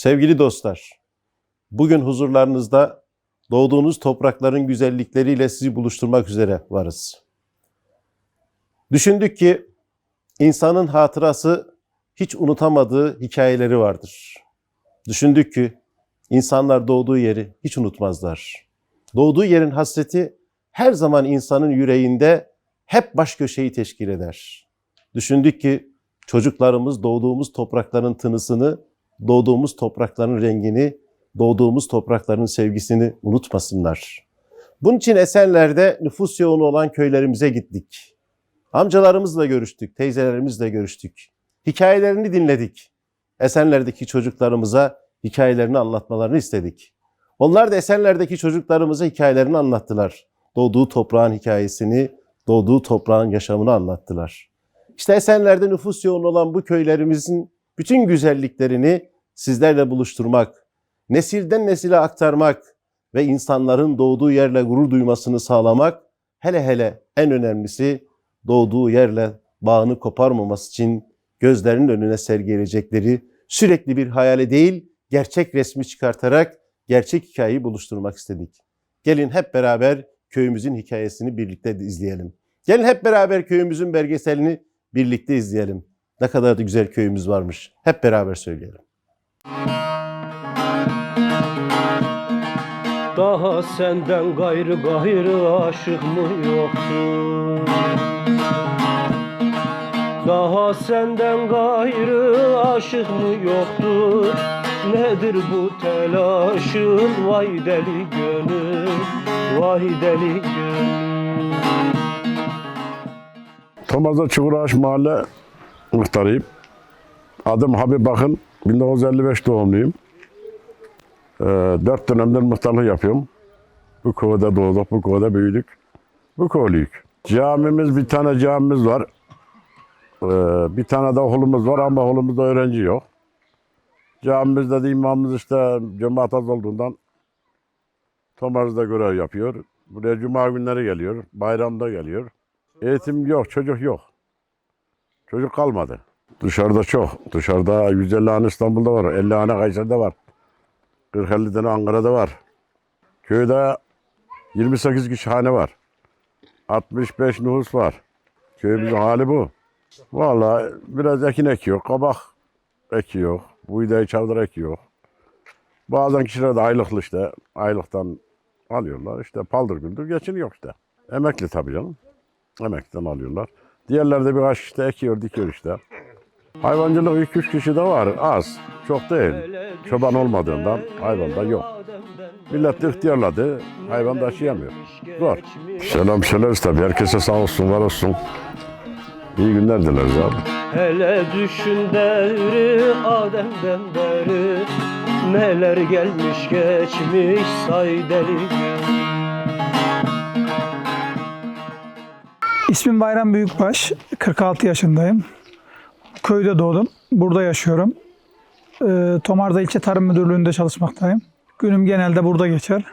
Sevgili dostlar, bugün huzurlarınızda doğduğunuz toprakların güzellikleriyle sizi buluşturmak üzere varız. Düşündük ki insanın hatırası hiç unutamadığı hikayeleri vardır. Düşündük ki insanlar doğduğu yeri hiç unutmazlar. Doğduğu yerin hasreti her zaman insanın yüreğinde hep baş köşeyi teşkil eder. Düşündük ki çocuklarımız doğduğumuz toprakların tınısını, doğduğumuz toprakların rengini, doğduğumuz toprakların sevgisini unutmasınlar. Bunun için Esenler'de nüfus yoğun olan köylerimize gittik. Amcalarımızla görüştük, teyzelerimizle görüştük. Hikayelerini dinledik. Esenler'deki çocuklarımıza hikayelerini anlatmalarını istedik. Onlar da Esenler'deki çocuklarımıza hikayelerini anlattılar. Doğduğu toprağın hikayesini, doğduğu toprağın yaşamını anlattılar. İşte Esenler'de nüfus yoğun olan bu köylerimizin bütün güzelliklerini sizlerle buluşturmak, nesilden nesile aktarmak ve insanların doğduğu yerle gurur duymasını sağlamak, hele hele en önemlisi doğduğu yerle bağını koparmaması için gözlerinin önüne sergileyecekleri sürekli bir hayale değil, gerçek resmi çıkartarak gerçek hikayeyi buluşturmak istedik. Gelin hep beraber köyümüzün hikayesini birlikte izleyelim. Gelin hep beraber köyümüzün belgeselini birlikte izleyelim. Ne kadar da güzel köyümüz varmış. Hep beraber söyleyelim. Daha senden gayrı gayrı aşık mı yoktur? Daha senden gayrı aşık mı yoktur? Nedir bu telaşın vay deli gönül, vay deli gönül? Tomaz'da Çukurağaç Mahalle muhtarıyım. Adım Habib Bakın. 1955 doğumluyum. Ee, dört dönemdir muhtarlık yapıyorum. Bu kovada doğduk, bu kovada büyüdük. Bu kovluyuk. Camimiz, bir tane camimiz var. Ee, bir tane de okulumuz var ama okulumuzda öğrenci yok. Camimizde de imamımız işte cemaat az olduğundan Tomaz'da görev yapıyor. Buraya cuma günleri geliyor, bayramda geliyor. Eğitim yok, çocuk yok. Çocuk kalmadı. Dışarıda çok. Dışarıda 150 tane İstanbul'da var, 50 tane Kayseri'de var. 40-50 tane Ankara'da var. Köyde 28 kişi hane var. 65 nüfus var. Köyümüzün hali bu. Vallahi biraz ekin ekiyor, kabak ekiyor, buğday çavdar ekiyor. Bazen kişiler de aylıklı işte, aylıktan alıyorlar. İşte paldır güldür geçiniyor işte. Emekli tabii canım. Emekten alıyorlar. Diğerleri de birkaç işte ekiyor, dikiyor işte. Hayvancılık 2-3 kişi de var, az. Çok değil. Çoban olmadığından hayvan da yok. Millet de ihtiyarladı, hayvan taşıyamıyor. Zor. Selam söyleriz tabii. Herkese sağ olsun, var olsun. İyi günler dileriz abi. Hele düşün devri Adem'den beri Neler gelmiş geçmiş say deli İsmim Bayram Büyükbaş. 46 yaşındayım. Köyde doğdum. Burada yaşıyorum. Ee, Tomarza İlçe Tarım Müdürlüğü'nde çalışmaktayım. Günüm genelde burada geçer.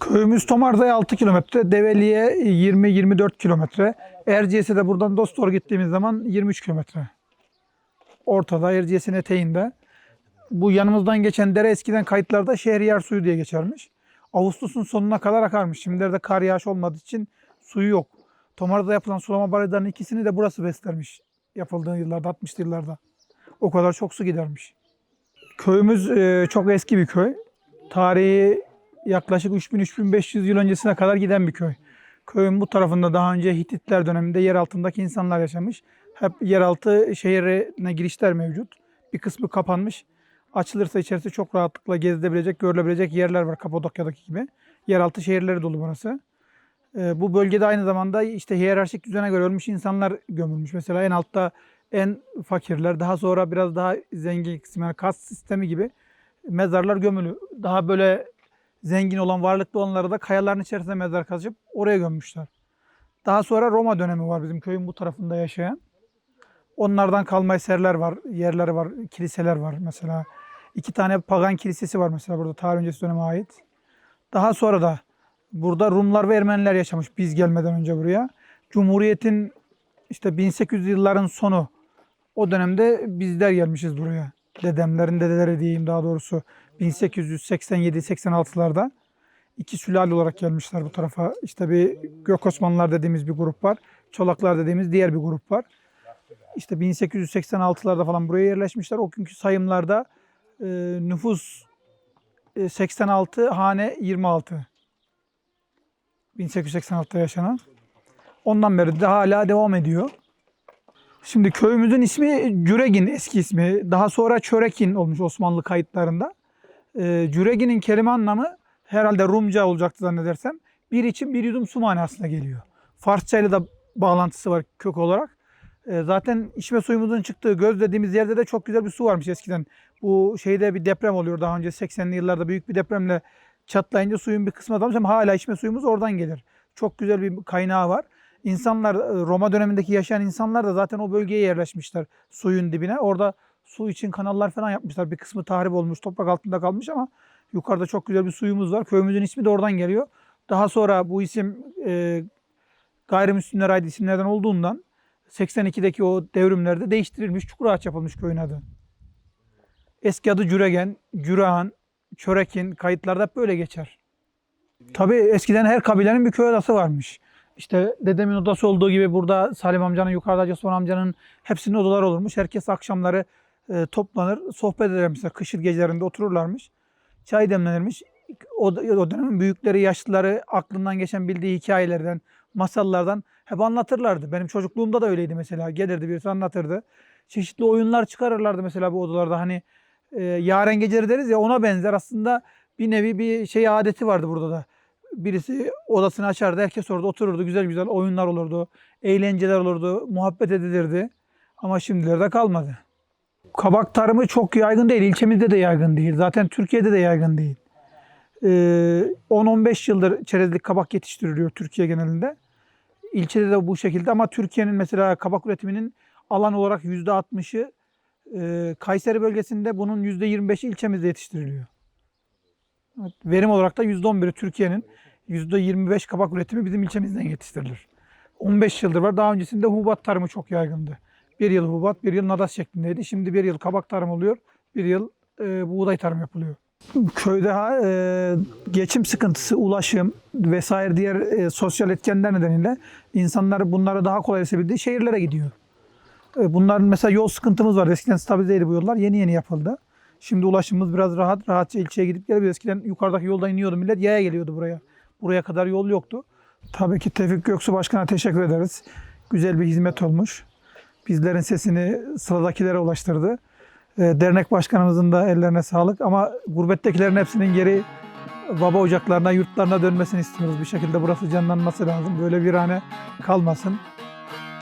Köyümüz Tomarza'ya 6 kilometre, Develi'ye 20-24 kilometre. Erciyes'e de buradan Dostor gittiğimiz zaman 23 kilometre. Ortada Erciyes'in eteğinde. Bu yanımızdan geçen dere eskiden kayıtlarda Şehriyar suyu diye geçermiş. Ağustos'un sonuna kadar akarmış. Şimdilerde kar yağış olmadığı için suyu yok. Tomar'da yapılan sulama barajlarının ikisini de burası beslermiş. Yapıldığı yıllarda, 60'lı yıllarda. O kadar çok su gidermiş. Köyümüz e, çok eski bir köy. Tarihi yaklaşık 3000-3500 yıl öncesine kadar giden bir köy. Köyün bu tarafında daha önce Hititler döneminde yer altındaki insanlar yaşamış. Hep yeraltı şehirine girişler mevcut. Bir kısmı kapanmış. Açılırsa içerisi çok rahatlıkla gezilebilecek, görülebilecek yerler var Kapadokya'daki gibi. Yeraltı şehirleri dolu burası. Ee, bu bölgede aynı zamanda işte hiyerarşik düzene göre ölmüş insanlar gömülmüş. Mesela en altta en fakirler, daha sonra biraz daha zengin kısmı, yani kas sistemi gibi mezarlar gömülü. Daha böyle zengin olan, varlıklı olanları da kayaların içerisinde mezar kazıp oraya gömmüşler. Daha sonra Roma dönemi var bizim köyün bu tarafında yaşayan. Onlardan kalma eserler var, yerleri var, kiliseler var mesela. İki tane pagan kilisesi var mesela burada tarih öncesi döneme ait. Daha sonra da burada Rumlar ve Ermeniler yaşamış biz gelmeden önce buraya. Cumhuriyetin işte 1800 yılların sonu o dönemde bizler gelmişiz buraya. dedemlerin dedeleri diyeyim daha doğrusu 1887-86'larda iki sülale olarak gelmişler bu tarafa. İşte bir Gök Osmanlılar dediğimiz bir grup var. Çolaklar dediğimiz diğer bir grup var. İşte 1886'larda falan buraya yerleşmişler. O günkü sayımlarda e, nüfus e, 86 hane 26. 1886'da yaşanan. Ondan beri de hala devam ediyor. Şimdi köyümüzün ismi Cüregin eski ismi. Daha sonra Çörekin olmuş Osmanlı kayıtlarında. Ee, Cüregin'in kelime anlamı herhalde Rumca olacaktı zannedersem. Bir için bir yudum su manasına geliyor. Farsça ile de bağlantısı var kök olarak. Ee, zaten içme suyumuzun çıktığı göz dediğimiz yerde de çok güzel bir su varmış eskiden. Bu şeyde bir deprem oluyor daha önce 80'li yıllarda büyük bir depremle çatlayınca suyun bir kısmı dağılmış ama hala içme suyumuz oradan gelir. Çok güzel bir kaynağı var. İnsanlar e, Roma dönemindeki yaşayan insanlar da zaten o bölgeye yerleşmişler suyun dibine. Orada su için kanallar falan yapmışlar. Bir kısmı tahrip olmuş, toprak altında kalmış ama yukarıda çok güzel bir suyumuz var. Köyümüzün ismi de oradan geliyor. Daha sonra bu isim e, gayrimüslimler ait isimlerden olduğundan 82'deki o devrimlerde değiştirilmiş, Çukurağaç yapılmış köyün adı. Eski adı Cüregen, Cürahan, Çörekin kayıtlarda hep böyle geçer. Tabii eskiden her kabilenin bir köy odası varmış. İşte dedemin odası olduğu gibi burada Salim amcanın, yukarıda Osman amcanın hepsinin odaları olurmuş. Herkes akşamları e, toplanır, sohbet edermişler. Kışır gecelerinde otururlarmış. Çay demlenirmiş. O, o dönemin büyükleri, yaşlıları aklından geçen bildiği hikayelerden, masallardan hep anlatırlardı. Benim çocukluğumda da öyleydi mesela. Gelirdi birisi anlatırdı. Çeşitli oyunlar çıkarırlardı mesela bu odalarda. Hani e, yaren geceleri deriz ya ona benzer aslında bir nevi bir şey adeti vardı burada da. Birisi odasını açardı, herkes orada otururdu, güzel güzel oyunlar olurdu, eğlenceler olurdu, muhabbet edilirdi. Ama şimdilerde kalmadı. Kabak tarımı çok yaygın değil, ilçemizde de yaygın değil. Zaten Türkiye'de de yaygın değil. Ee, 10-15 yıldır çerezlik kabak yetiştiriliyor Türkiye genelinde. İlçede de bu şekilde ama Türkiye'nin mesela kabak üretiminin alan olarak %60'ı e, Kayseri bölgesinde bunun %25'i ilçemizde yetiştiriliyor. Verim olarak da %11'i Türkiye'nin %25 kabak üretimi bizim ilçemizden yetiştirilir. 15 yıldır var. Daha öncesinde hububat tarımı çok yaygındı. Bir yıl hububat, bir yıl nadas şeklindeydi. Şimdi bir yıl kabak tarımı oluyor, bir yıl e, buğday tarımı yapılıyor. Köyde e, geçim sıkıntısı, ulaşım vesaire diğer e, sosyal etkenler nedeniyle insanlar bunları daha kolay erişebildiği şehirlere gidiyor. E, Bunların mesela yol sıkıntımız var. Eskiden stabilizeydi bu yollar. Yeni yeni yapıldı. Şimdi ulaşımımız biraz rahat. Rahatça ilçeye gidip gelebiliyoruz. Eskiden yukarıdaki yoldan iniyordu millet. Yaya geliyordu buraya. Buraya kadar yol yoktu. Tabii ki Tevfik Göksu Başkan'a teşekkür ederiz. Güzel bir hizmet olmuş. Bizlerin sesini sıradakilere ulaştırdı. E, Dernek başkanımızın da ellerine sağlık. Ama gurbettekilerin hepsinin geri baba ocaklarına, yurtlarına dönmesini istiyoruz. Bir şekilde burası canlanması lazım. Böyle bir hane kalmasın.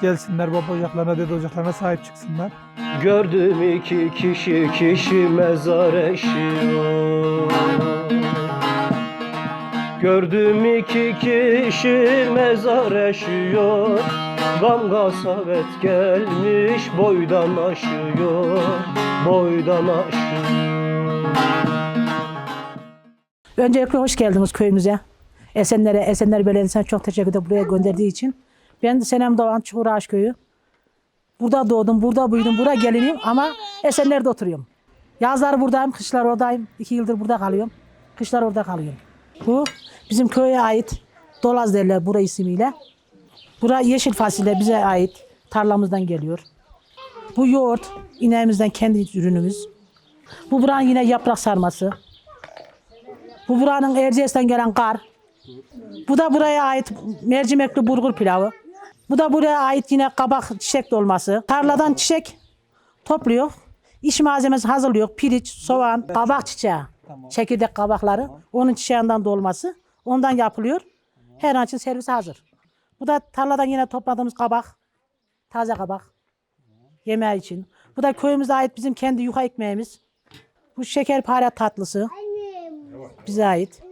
Gelsinler baba ocaklarına, dede ocaklarına sahip çıksınlar. Gördüm iki kişi kişi mezar eşiyor Gördüm iki kişi mezar eşiyor Gam gasavet gelmiş boydan aşıyor Boydan aşıyor Öncelikle hoş geldiniz köyümüze. Esenler'e, Esenler Belediyesi'ne çok teşekkür ederim buraya gönderdiği için. Ben Senem Doğan Çukurağaç Köyü. Burada doğdum, burada büyüdüm, buraya gelinim ama Esenler'de oturuyorum. Yazlar buradayım, kışlar oradayım. İki yıldır burada kalıyorum. Kışlar orada kalıyorum. Bu bizim köye ait Dolaz derler bura ismiyle. Bura yeşil fasulye bize ait. Tarlamızdan geliyor. Bu yoğurt ineğimizden kendi ürünümüz. Bu buranın yine yaprak sarması. Bu buranın Erciyes'ten gelen kar. Bu da buraya ait mercimekli burgur pilavı. Bu da buraya ait yine kabak çiçek dolması. Tarladan çiçek topluyor. İş malzemesi hazırlıyor. Piriç, soğan, kabak çiçeği. Çekirdek kabakları. Onun çiçeğinden dolması. Ondan yapılıyor. Her an için servise hazır. Bu da tarladan yine topladığımız kabak. Taze kabak. Yemeği için. Bu da köyümüze ait bizim kendi yuka ekmeğimiz. Bu şekerpare tatlısı. Bize ait.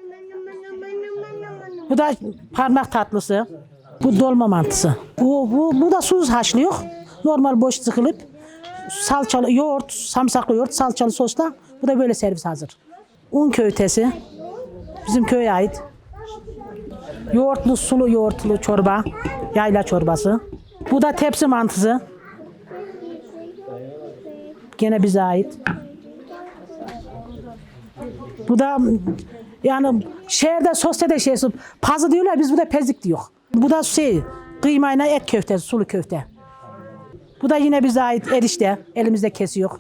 Bu da parmak tatlısı. Bu dolma mantısı. Bu, bu, bu da suz haşlıyor. Normal boş sıkılıp salçalı yoğurt, samsaklı yoğurt, salçalı sosla. Bu da böyle servis hazır. Un köftesi. Bizim köye ait. Yoğurtlu, sulu yoğurtlu çorba. Yayla çorbası. Bu da tepsi mantısı. Gene bize ait. Bu da yani şehirde sosyete şeysi pazı diyorlar biz burada pezik diyor. Bu da şey kıymayla et köfte, sulu köfte. Bu da yine bize ait erişte. Elimizde kesiyor.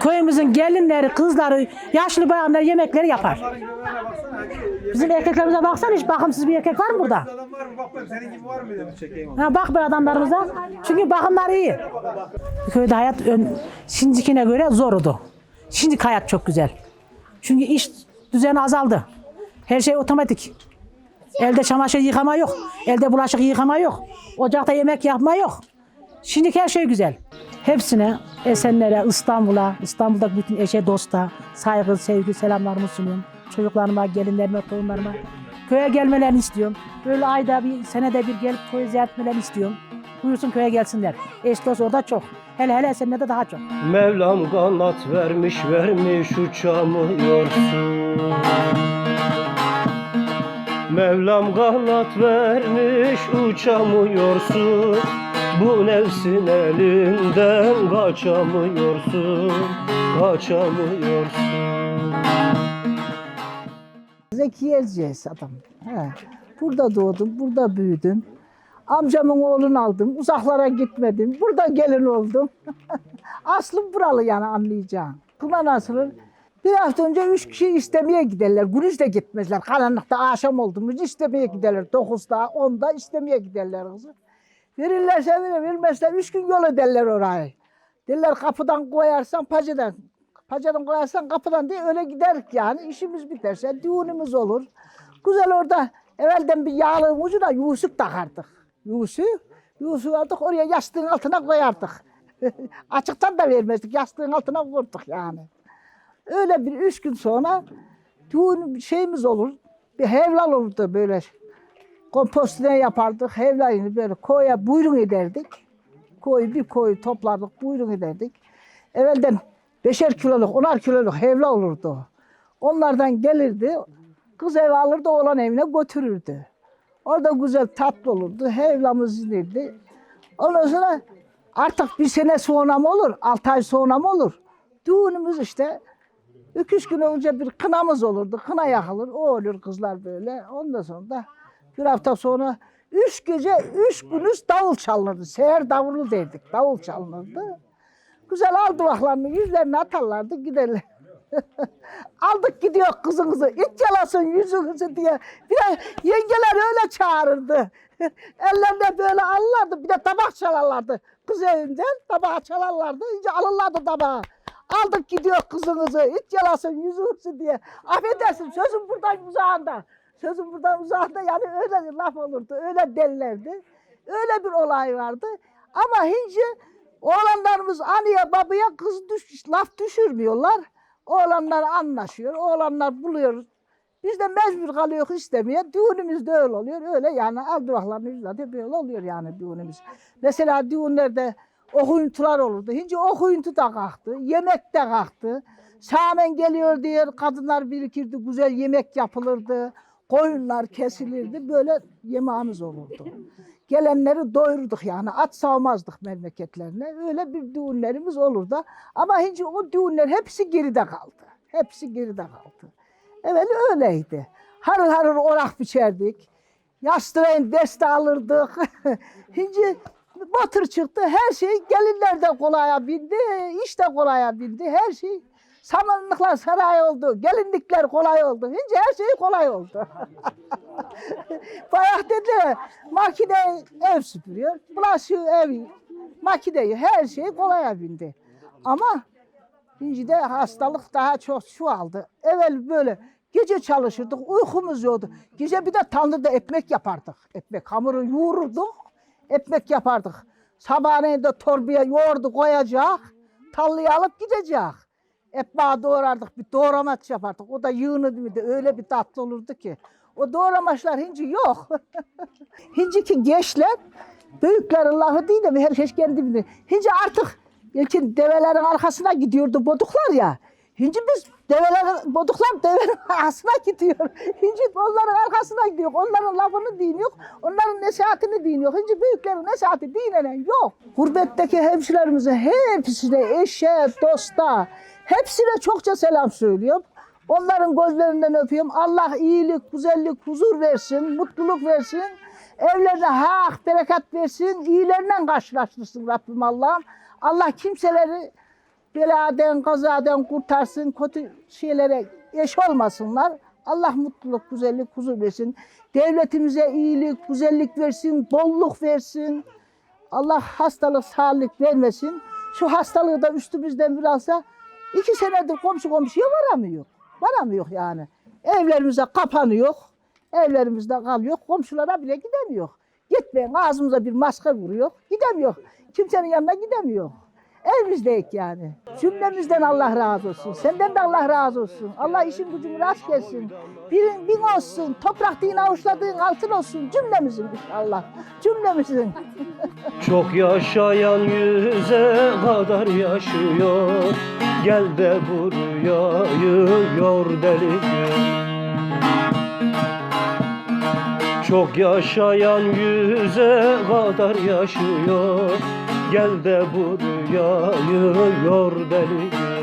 Köyümüzün gelinleri, kızları, yaşlı bayanlar yemekleri yapar. Bizim erkeklerimize baksana hiç bakımsız bir erkek var mı burada? Ha, bak be adamlarımıza. Çünkü bakımları iyi. Köyde hayat ön, şimdikine göre zordu. Şimdi hayat çok güzel. Çünkü iş düzeni azaldı. Her şey otomatik. Elde çamaşır yıkama yok. Elde bulaşık yıkama yok. Ocakta yemek yapma yok. Şimdi her şey güzel. Hepsine, Esenler'e, İstanbul'a, İstanbul'da bütün eşe, dosta saygı, sevgi, selamlarımı sunuyorum. Çocuklarıma, gelinlerime, torunlarıma. Köye gelmelerini istiyorum. Böyle ayda bir, senede bir gelip köyü ziyaret etmelerini istiyorum. Buyursun köye gelsinler. Eş dost orada çok. Hele hele Esenler'de daha çok. Mevlam kanat vermiş vermiş uçamıyorsun Mevlam kanat vermiş uçamıyorsun Bu nefsin elinden kaçamıyorsun Kaçamıyorsun Zeki Erciyes adam. He. Burada doğdum, burada büyüdüm. Amcamın oğlunu aldım, uzaklara gitmedim. Burada gelin oldum. Aslım buralı yani anlayacağım. Buna nasıl? Bir hafta önce üç kişi istemeye giderler. Gündüz de gitmezler. Karanlıkta akşam oldu mu istemeye giderler. Dokuzda, onda istemeye giderler kızı. Verirlerse verir, vermezler. Üç gün yol ederler orayı. Derler kapıdan koyarsan pacadan. Pacadan koyarsan kapıdan diye öyle giderik yani. İşimiz biterse düğünümüz olur. Güzel orada evvelden bir yağlığın ucuna yusuk takardık. Yusuk. Yusuk aldık oraya yastığın altına koyardık. Açıktan da vermezdik. Yastığın altına vurduk yani. Öyle bir üç gün sonra düğün şeyimiz olur. Bir hevlal olurdu böyle. Kompostine yapardık. Hevlayını böyle koya buyurun ederdik. Koyu bir koyu toplardık, buyurun ederdik. Evvelden beşer kiloluk, onar kiloluk hevla olurdu. Onlardan gelirdi, kız ev alırdı, oğlan evine götürürdü. Orada güzel tatlı olurdu, hevlamız inirdi. Ondan sonra artık bir sene sonra mı olur, altı ay sonra mı olur? Düğünümüz işte iki üç gün önce bir kınamız olurdu. Kına yakılır, o olur kızlar böyle. Ondan sonra da bir hafta sonra üç gece, üç günüz davul çalınırdı. Seher davulu derdik, davul çalınırdı. Güzel al duvaklarını yüzlerine atarlardı giderler. Aldık gidiyor kızınızı. İç yalasın yüzünüzü diye. Bir de yengeler öyle çağırırdı. Ellerinde böyle alırlardı. Bir de tabak çalarlardı. Kız evinden tabak çalarlardı. İyice alırlardı tabağı. Aldık gidiyor kızınızı. İç yalasın yüzünüzü diye. Affedersin sözüm buradan uzağında. Sözüm buradan uzağında yani öyle laf olurdu. Öyle derlerdi. Öyle bir olay vardı. Ama hinci Oğlanlarımız anıya babaya kız düş, laf düşürmüyorlar. Oğlanlar anlaşıyor, oğlanlar buluyor. Biz de mecbur kalıyoruz istemeye. Düğünümüz de öyle oluyor. Öyle yani aldıraklarını yüzladı böyle oluyor yani düğünümüz. Mesela düğünlerde okuyuntular olurdu. Şimdi okuyuntu da kalktı, yemek de kalktı. Samen geliyor diye kadınlar birikirdi, güzel yemek yapılırdı. Koyunlar kesilirdi, böyle yemeğimiz olurdu. Gelenleri doyurduk yani, at savmazdık memleketlerine. Öyle bir düğünlerimiz olurdu. Ama şimdi o düğünler hepsi geride kaldı. Hepsi geride kaldı. Evet öyleydi. Harıl harıl orak biçerdik. Yastırayın deste alırdık. Şimdi batır çıktı. Her şey gelinler de kolaya bindi. iş de kolaya bindi. Her şey samanlıklar saray oldu. Gelinlikler kolay oldu. Şimdi her şey kolay oldu. Bayağı dedi makine ev süpürüyor. Bulaşığı ev makineyi her şey kolaya bindi. Ama Şimdi de hastalık daha çok şu aldı. Evvel böyle gece çalışırdık, uykumuz yoktu. Gece bir de tanrıda ekmek yapardık. Ekmek hamuru yoğururduk, ekmek yapardık. Sabahleyin de torbaya yoğurdu koyacak, tallıya alıp gidecek. Ekmeği doğrardık, bir doğramaç yapardık. O da de öyle bir tatlı olurdu ki. O doğramaçlar hinci yok. Hinciki gençler büyüklerin lafı değil de herkes kendi bilir. Hinci artık İlkin develerin arkasına gidiyordu boduklar ya. Şimdi biz develerin, boduklar devenin arkasına gidiyor. Şimdi onların arkasına gidiyor. Onların lafını dinliyor. Onların nesihatini dinliyor. Şimdi büyüklerin nesihati dinlenen yok. Gurbetteki hemşirelerimize hepsine, eşe, dosta, hepsine çokça selam söylüyorum. Onların gözlerinden öpüyorum. Allah iyilik, güzellik, huzur versin, mutluluk versin. Evlerine hak, bereket versin. İyilerinden karşılaştırsın Rabbim Allah'ım. Allah kimseleri beladan, kazadan kurtarsın. Kötü şeylere eş olmasınlar. Allah mutluluk, güzellik, huzur versin. Devletimize iyilik, güzellik versin, bolluk versin. Allah hastalık, sağlık vermesin. Şu hastalığı da üstümüzden bir alsa iki senedir komşu komşuya varamıyor. Varamıyor yani. Evlerimize kapanıyor. Evlerimizde kalıyor. Komşulara bile gidemiyor. Gitmeyin ağzımıza bir maske vuruyor. Gidemiyor. Kimsenin yanına gidemiyor. Evimizdeyik yani. Cümlemizden Allah razı olsun. Senden de Allah razı olsun. Allah işin gücünü rast gelsin. Birin bin olsun. Toprak din avuçladığın altın olsun. Cümlemizin inşallah. Cümlemizin. Çok yaşayan yüze kadar yaşıyor Gel de bu rüyayı yor deli Çok yaşayan yüze kadar yaşıyor Gel de bu rüyayı yor deli